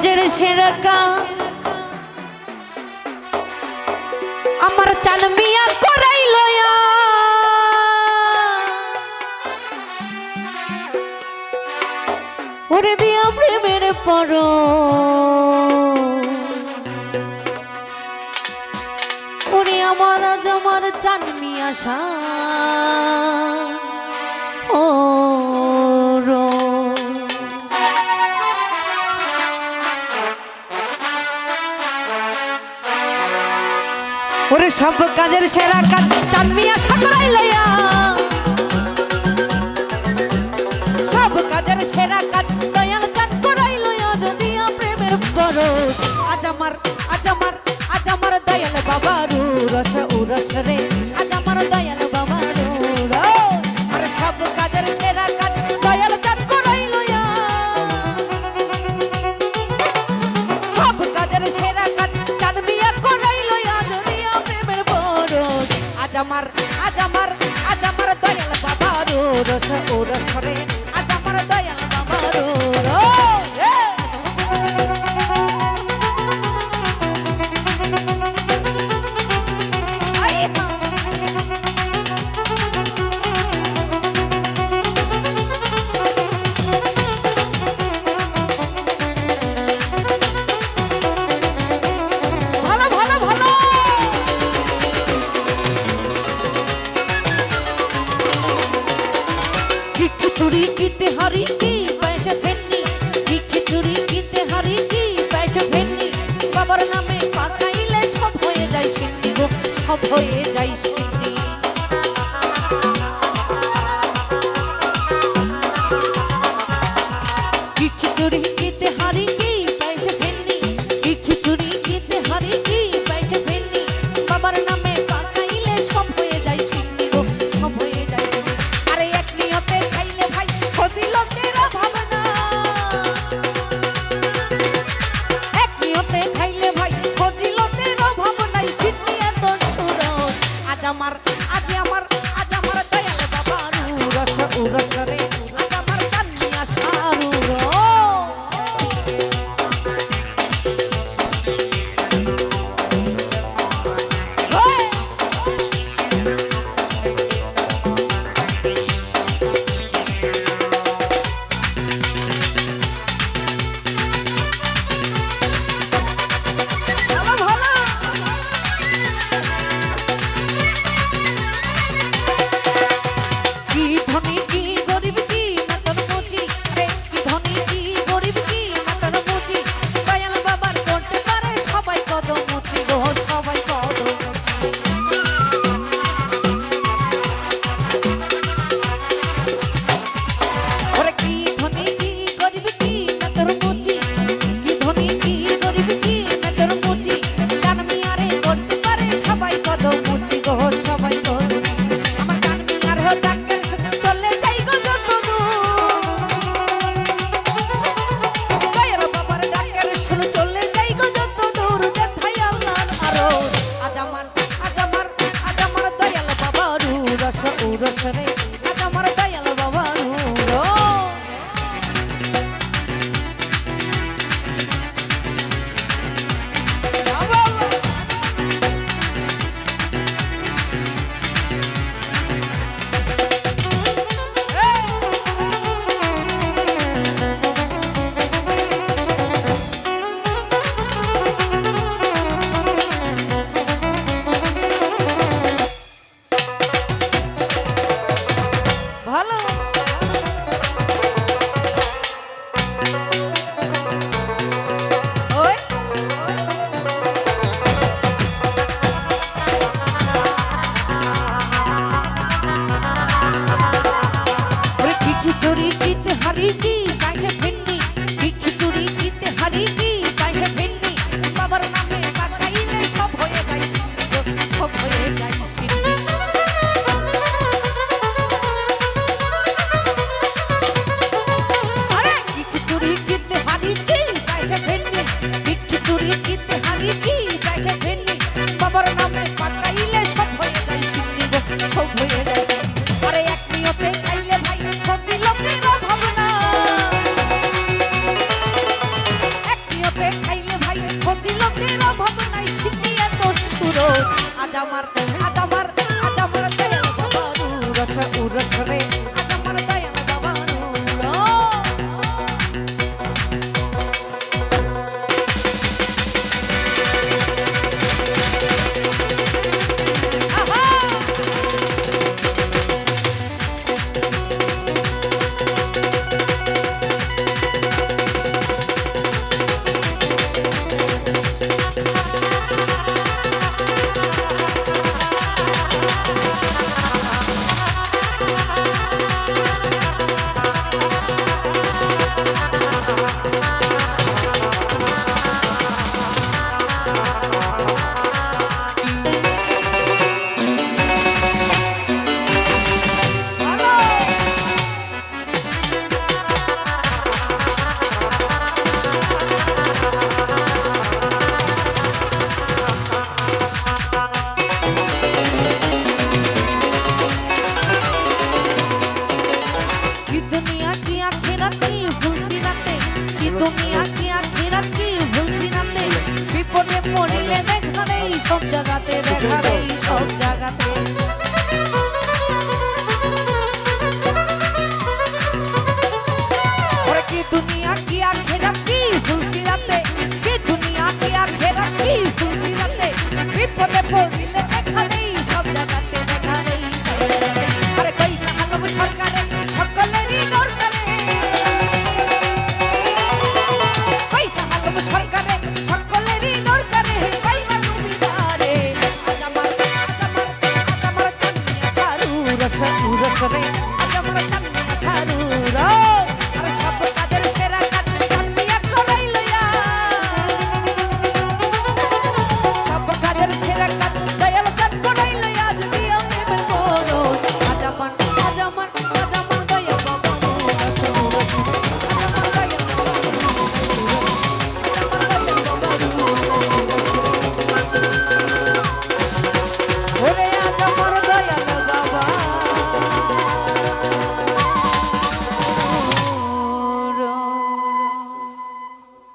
কাজের সেরা আমার চান মিয়া করাই লয়া ওরে দিয়া প্রেমের পর ওরে আমার আজ আমার চান মিয়া সা ও ওরে সব কাজের সেরা কাজ চানমিয়া সাকরাই লইয়া সব কাজের সেরা কাজ দয়াল চান করাই লইয়া যদি প্রেমের পর আজ আমার আজ আমার আজ আমার দয়াল বাবারু রস উরস রে। আজ আমার দয়াল রস সরে। রস রে আজ আমার দয়াল খিচুড়ি কিতে হারি কি পয়সা ফেননি কি খিচুড়ি কিতে হারি কি পয়সা ফেননি বাবার নামে পাকাইলে সব হয়ে যায় সিন্নি গো, সব হয়ে যায় সিন্নি। খিচুড়ি কিতে হারি কি পয়সা ফেননি কি খিচুড়ি কিতে হারি কি পয়সা ফেননি বাবার নামে পাকাইলে আজ আমার আজ আমার জায়গাতে দেখা সব